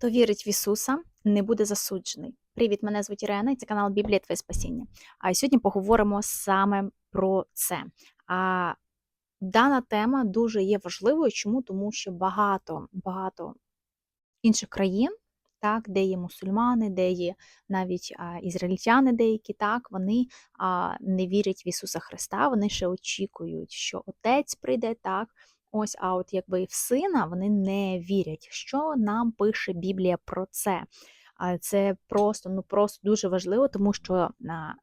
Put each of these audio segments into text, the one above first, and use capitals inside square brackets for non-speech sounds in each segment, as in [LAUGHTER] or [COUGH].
Хто вірить в Ісуса, не буде засуджений. Привіт, мене звуть Ірена, і це канал Біблія Твоє Спасіння. А сьогодні поговоримо саме про це. А дана тема дуже є важливою. Чому? Тому що багато багато інших країн, так, де є мусульмани, де є навіть а, ізраїльтяни деякі, так, вони а, не вірять в Ісуса Христа, вони ще очікують, що Отець прийде, так. Ось, а от якби в сина вони не вірять. Що нам пише Біблія про це? Це просто ну просто дуже важливо, тому що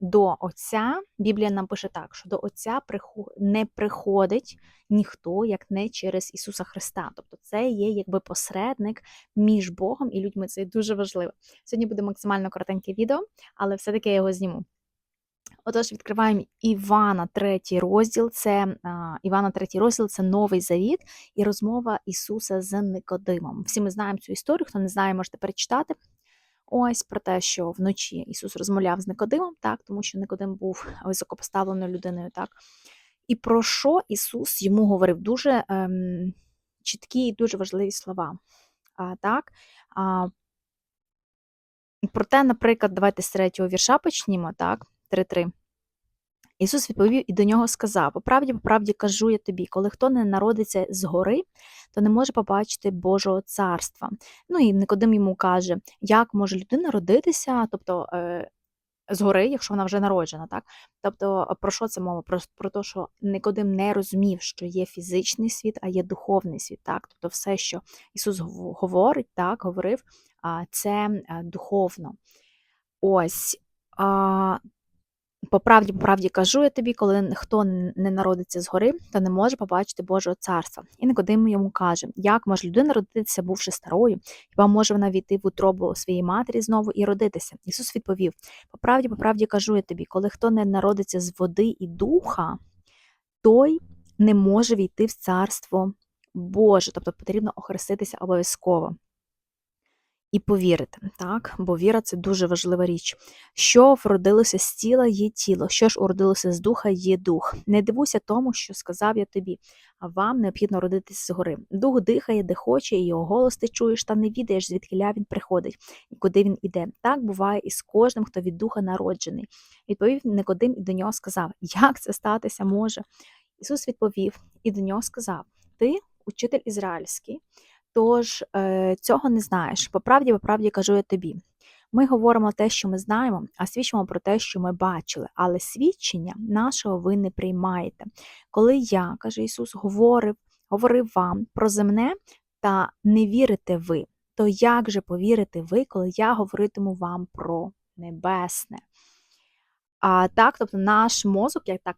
до Отця Біблія нам пише так, що до Отця не приходить ніхто, як не через Ісуса Христа. Тобто це є якби посередник між Богом і людьми. Це дуже важливо. Сьогодні буде максимально коротеньке відео, але все-таки я його зніму. Отож, відкриваємо Івана, третій розділ. Це а, Івана, третій розділ це новий завіт і розмова Ісуса з Никодимом. Всі ми знаємо цю історію. Хто не знає, можете перечитати. Ось про те, що вночі Ісус розмовляв з Никодимом, так, тому що Никодим був високопоставленою людиною, так. І про що Ісус йому говорив дуже ем, чіткі і дуже важливі слова. А, так, а, Проте, наприклад, давайте з третього вірша почнімо, так, 3.3. Ісус відповів і до нього сказав: По правді, по правді кажу я тобі, коли хто не народиться згори, то не може побачити Божого царства. Ну і Никодим йому каже, як може людина родитися, тобто е, згори, якщо вона вже народжена, так? Тобто, про що це мова? Про, про те, що Никодим не розумів, що є фізичний світ, а є духовний світ. так? Тобто, все, що Ісус говорить, так, говорив, це е, духовно. Ось. По правді, по правді кажу я тобі, коли хто не народиться згори, то не може побачити Божого царства. І Никодим йому каже, як може людина родитися, бувши старою, хіба може вона війти в утробу своєї матері знову і родитися? Ісус відповів: по правді, по правді кажу я тобі, коли хто не народиться з води і духа, той не може війти в царство Боже, тобто потрібно охреститися обов'язково. І повірити, так? Бо віра це дуже важлива річ. Що вродилося з тіла, є тіло, що ж уродилося з духа, є дух. Не дивуйся тому, що сказав я тобі, а вам необхідно родитися згори. Дух дихає, де хоче, і його голос ти чуєш, та не відаєш, звідкиля він приходить і куди він іде. Так буває і з кожним, хто від духа народжений. Відповів Никодим і до нього сказав, як це статися може. Ісус відповів і до нього сказав: Ти, учитель ізраїльський. Тож е, цього не знаєш. По правді, по правді кажу я тобі. Ми говоримо те, що ми знаємо, а свідчимо про те, що ми бачили, але свідчення нашого ви не приймаєте. Коли я, каже Ісус, говорив, говорив вам про земне та не вірите ви, то як же повірите ви, коли я говоритиму вам про небесне? А так, тобто наш мозок як так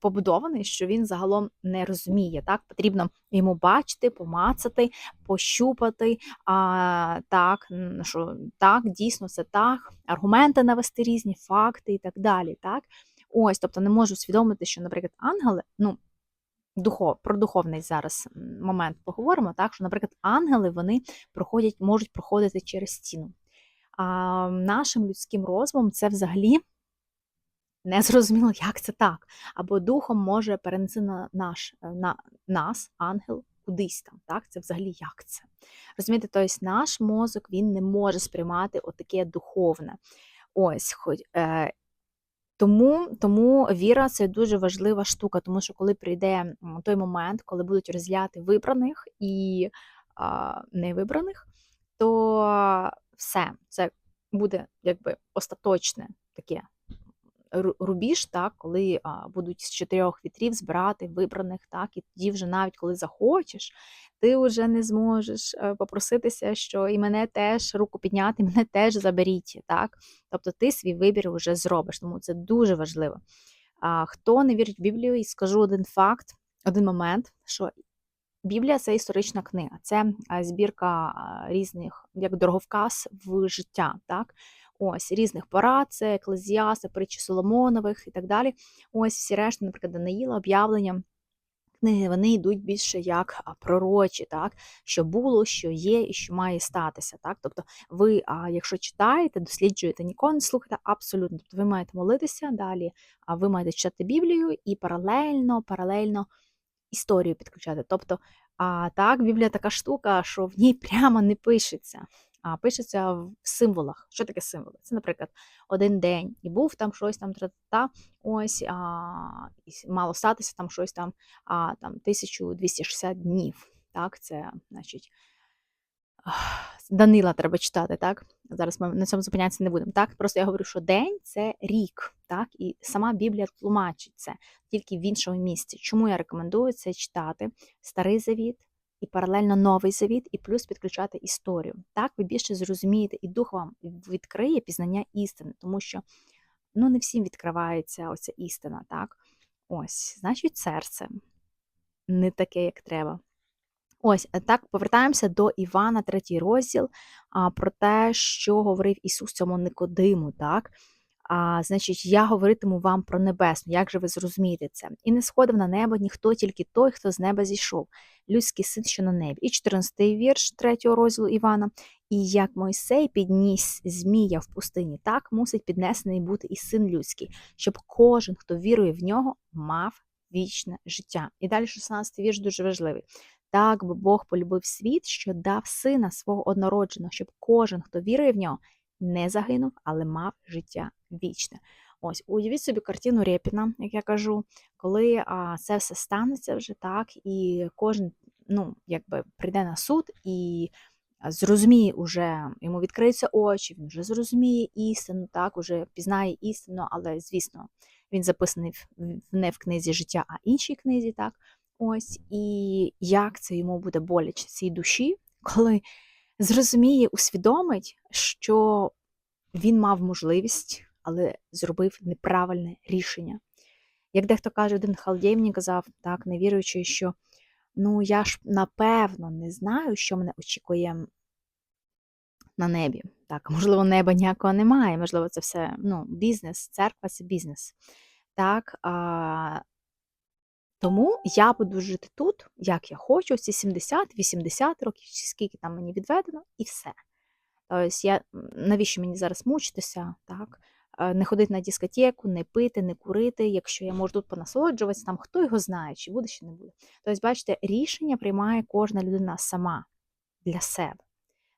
побудований, що він загалом не розуміє. Так, потрібно йому бачити, помацати, пощупати. А, так, що так, дійсно це так, аргументи навести різні, факти і так далі. Так, ось, тобто не можу усвідомити, що, наприклад, ангели, ну. Духов, про духовний зараз момент поговоримо, так що, наприклад, ангели вони проходять, можуть проходити через стіну. А нашим людським розумом це взагалі не зрозуміло, як це так. Або духом може перенести на наш, е, на нас, ангел, кудись там. Так? Це взагалі як це? Розумієте, тобто наш мозок він не може сприймати отаке духовне. Ось, хоч, е, тому, тому віра це дуже важлива штука, тому що коли прийде той момент, коли будуть розгляти вибраних і а, невибраних, то все, це буде якби остаточне таке рубіж, так, коли будуть з чотирьох вітрів збирати вибраних, так, і тоді вже навіть коли захочеш, ти вже не зможеш е, попроситися, що і мене теж руку підняти, [LAUGHS] мене теж заберіть. Так? Тобто ти свій вибір вже зробиш, тому це дуже важливо. А, хто не вірить в Біблію, і скажу один факт, один момент, що Біблія це історична книга, це збірка різних, як дороговказ в життя, так? Ось різних порад, це еклезіаси, притчі Соломонових і так далі. Ось всі решти, наприклад, Даниїла, об'явлення. Книги вони йдуть більше як пророчі, так що було, що є і що має статися. Так, тобто, ви, а, якщо читаєте, досліджуєте, нікого не слухайте абсолютно. Тобто, ви маєте молитися далі, а ви маєте читати Біблію і паралельно, паралельно історію підключати. Тобто, а так, Біблія така штука, що в ній [LAUGHS] прямо не пишеться, а пишеться в символах. Що таке символи? Це, наприклад, один день і був там щось там та ось а, і мало статися там щось там, а, там 1260 днів. Так, це значить. [SIGHS] Данила треба читати, так? Зараз ми на цьому зупинятися не будемо. Так, просто я говорю, що день це рік, так, і сама Біблія тлумачить це тільки в іншому місці. Чому я рекомендую це читати старий завіт і паралельно новий завіт, і плюс підключати історію. Так, ви більше зрозумієте, і дух вам відкриє пізнання істини, тому що ну, не всім відкривається оця істина, так? Ось, значить, серце не таке, як треба. Ось е, так повертаємося до Івана, третій розділ, про те, що говорив Ісус цьому Никодиму. так? А, Значить, я говоритиму вам про небесну, як же ви зрозумієте це? І не сходив на небо ніхто, тільки той, хто з неба зійшов, людський син, що на небі. І 14-й вірш третього розділу Івана. І як Мойсей підніс Змія в пустині, так мусить піднесений бути і син людський, щоб кожен, хто вірує в нього, мав вічне життя. І далі 16-й вірш дуже важливий. Так бо Бог полюбив світ, що дав сина свого однородженого, щоб кожен, хто вірує в нього, не загинув, але мав життя вічне. Ось, уявіть собі картину Рєпіна, як я кажу, коли а, це все станеться вже так, і кожен ну, якби прийде на суд і зрозуміє уже, йому відкриються очі, він вже зрозуміє істину, так, уже пізнає істину, але, звісно, він записаний не в книзі життя, а іншій книзі, так. Ось і як це йому буде боляче цій душі, [LAUGHS] коли зрозуміє, усвідомить, що він мав можливість, але зробив неправильне рішення. Як дехто каже, один халдей мені казав, так, не віруючи, що ну я ж напевно не знаю, що мене очікує на небі. Так, можливо, неба ніякого немає, можливо, це все ну, бізнес, церква це бізнес. Так, а, тому я буду жити тут, як я хочу, ці 70-80 років, чи скільки там мені відведено, і все. Тобто, я, навіщо мені зараз мучитися, так? Е, не ходити на дискотеку, не пити, не курити, якщо я можу тут понасолоджуватися, там хто його знає, чи буде, чи не буде. Тобто, бачите, рішення приймає кожна людина сама для себе.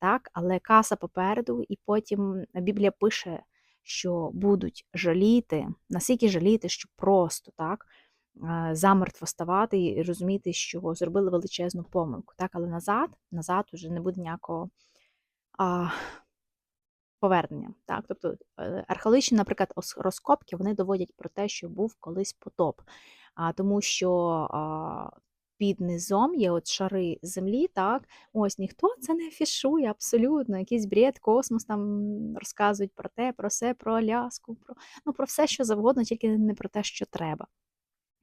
Так? Але каса попереду, і потім Біблія пише, що будуть жаліти, наскільки жаліти, що просто так замертво ставати і розуміти, що зробили величезну помилку. Так, Але назад назад уже не буде ніякого а, повернення. Так? Тобто е, археологічні, наприклад, розкопки вони доводять про те, що був колись потоп, а, тому що а, під низом є от шари землі, так, ось ніхто це не афішує абсолютно, якийсь бред, космос там розказують про те, про все, про Аляску, про ну, про все, що завгодно, тільки не про те, що треба.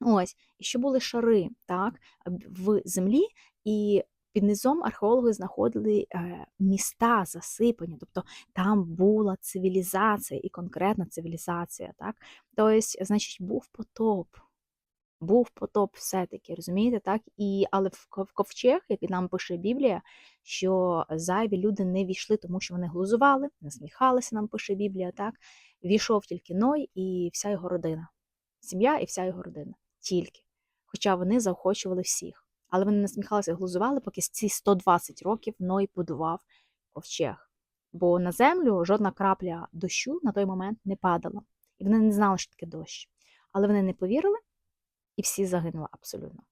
Ось, і що були шари так, в землі, і під низом археологи знаходили е, міста засипані, тобто там була цивілізація і конкретна цивілізація. так. Тобто, значить, був потоп. Був потоп все-таки, розумієте, так? І, Але в ковчег, як нам пише Біблія, що зайві люди не війшли, тому що вони глузували, насміхалися, нам пише Біблія, так? Війшов тільки Ной і вся його родина, сім'я і вся його родина тільки, хоча вони заохочували всіх. Але вони насміхалися і глузували, поки ці 120 років Ной будував ковчег. Бо на землю жодна крапля дощу на той момент не падала. І вони не знали, що таке дощ. Але вони не повірили, і всі загинули абсолютно.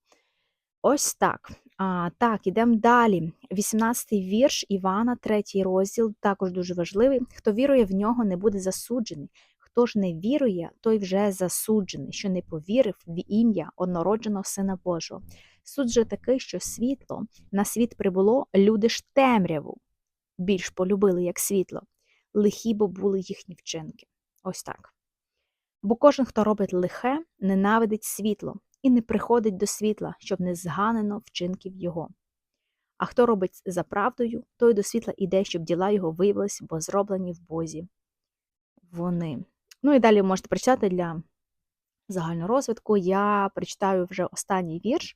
Ось так. А, Так, ідемо далі. 18-й вірш Івана, третій розділ, також дуже важливий. Хто вірує в нього, не буде засуджений. Хто ж не вірує, той вже засуджений, що не повірив в ім'я однородженого Сина Божого. Суд же такий, що світло на світ прибуло, люди ж темряву більш полюбили, як світло, лихі бо були їхні вчинки. Ось так. Бо кожен, хто робить лихе, ненавидить світло і не приходить до світла, щоб не зганено вчинків його. А хто робить за правдою, той до світла іде, щоб діла його виявились, бо зроблені в Бозі. Вони. Ну і далі можете прочитати для загального розвитку. Я прочитаю вже останній вірш,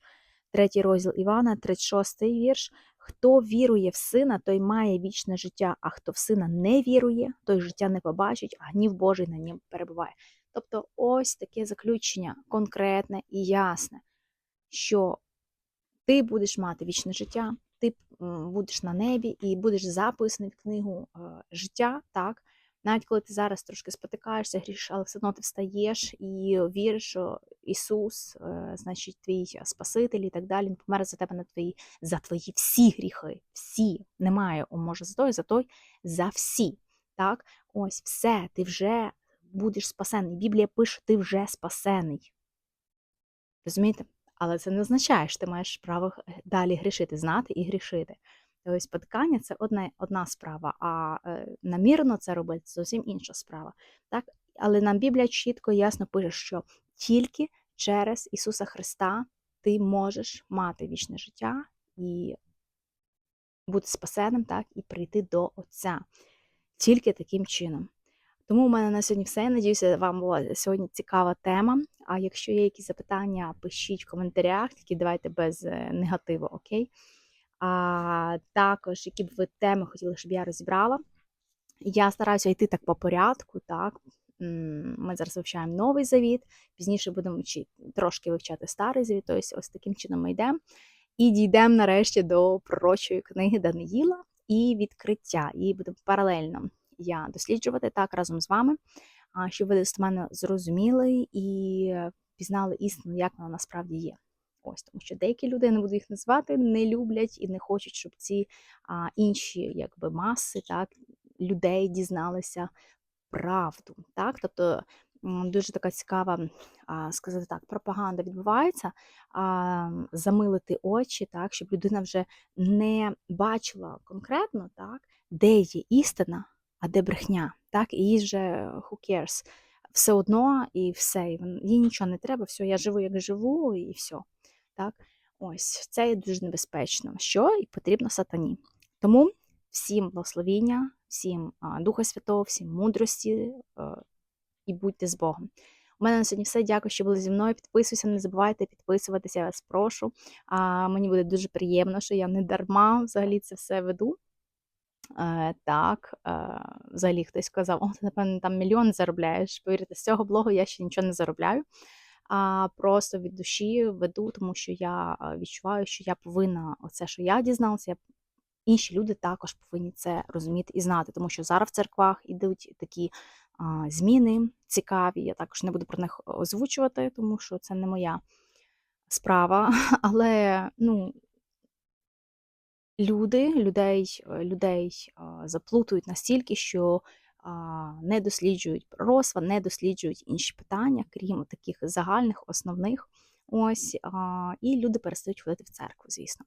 третій розділ Івана, 36 вірш. Хто вірує в сина, той має вічне життя, а хто в сина не вірує, той життя не побачить, а гнів Божий на нім перебуває. Тобто ось таке заключення конкретне і ясне, що ти будеш мати вічне життя, ти будеш на небі і будеш записаний в книгу е, життя, так? Навіть коли ти зараз трошки спотикаєшся, грішиш, але все одно ти встаєш і віриш, що Ісус, е, значить, твій Спаситель і так далі, Він помер за тебе на твої, за твої всі гріхи. Всі. Немає, о, може, за той, за той, за всі. Так? Ось все, ти вже будеш спасений. Біблія пише, ти вже спасений. Розумієте? Але це не означає, що ти маєш право далі грішити, знати і грішити. Тобто споткання це одна, одна справа, а е, намірно це робити це зовсім інша справа. Так? Але нам Біблія чітко і ясно пише, що тільки через Ісуса Христа ти можеш мати вічне життя і бути спасеним, так, і прийти до Отця. Тільки таким чином. Тому у мене на сьогодні все. Надіюся, вам була сьогодні цікава тема. А якщо є якісь запитання, пишіть в коментарях, тільки давайте без е, негативу, окей? А також, які б ви теми хотіли, щоб я розібрала. Я стараюся йти так по порядку, так. Ми зараз вивчаємо новий завіт, пізніше будемо трошки вивчати старий завіт, тобто ось таким чином ми йдемо. І дійдемо нарешті до пророчої книги Даниїла і відкриття. І будемо паралельно я досліджувати так разом з вами, щоб ви достеменно зрозуміли і пізнали істину, як вона насправді є. Ось тому, що деякі люди, не буду їх назвати, не люблять і не хочуть, щоб ці а, інші якби маси, так, людей дізналися правду. Так? Тобто дуже така цікава, сказати так, пропаганда відбувається, замилити очі, так, щоб людина вже не бачила конкретно, так, де є істина, а де брехня. Так? І їй вже who cares. Все одно і все, їй нічого не треба, все, я живу, як живу, і все. Так? Ось це є дуже небезпечно, що і потрібно сатані. Тому всім благословіння, всім Духа Святого, всім мудрості і будьте з Богом. У мене на сьогодні все. Дякую, що були зі мною. Підписуйся, не забувайте підписуватися, я вас прошу. А, мені буде дуже приємно, що я не дарма взагалі це все веду. Е, так, е, взагалі хтось сказав, о, ти, напевно, там мільйон заробляєш. Повірте, з цього блогу я ще нічого не заробляю. А просто від душі веду, тому що я відчуваю, що я повинна оце, що я дізналася, інші люди також повинні це розуміти і знати, тому що зараз в церквах ідуть такі а, зміни цікаві. Я також не буду про них озвучувати, тому що це не моя справа. [LAUGHS] Але ну, люди, людей, людей заплутують настільки, що не досліджують пророцтва, не досліджують інші питання, крім таких загальних, основних. Ось, і люди перестають ходити в церкву, звісно.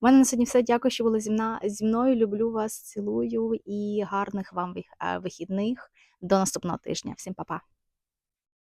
У мене на сьогодні все. Дякую, що були зі мною. Люблю вас, цілую і гарних вам е, вихідних. До наступного тижня. Всім па-па.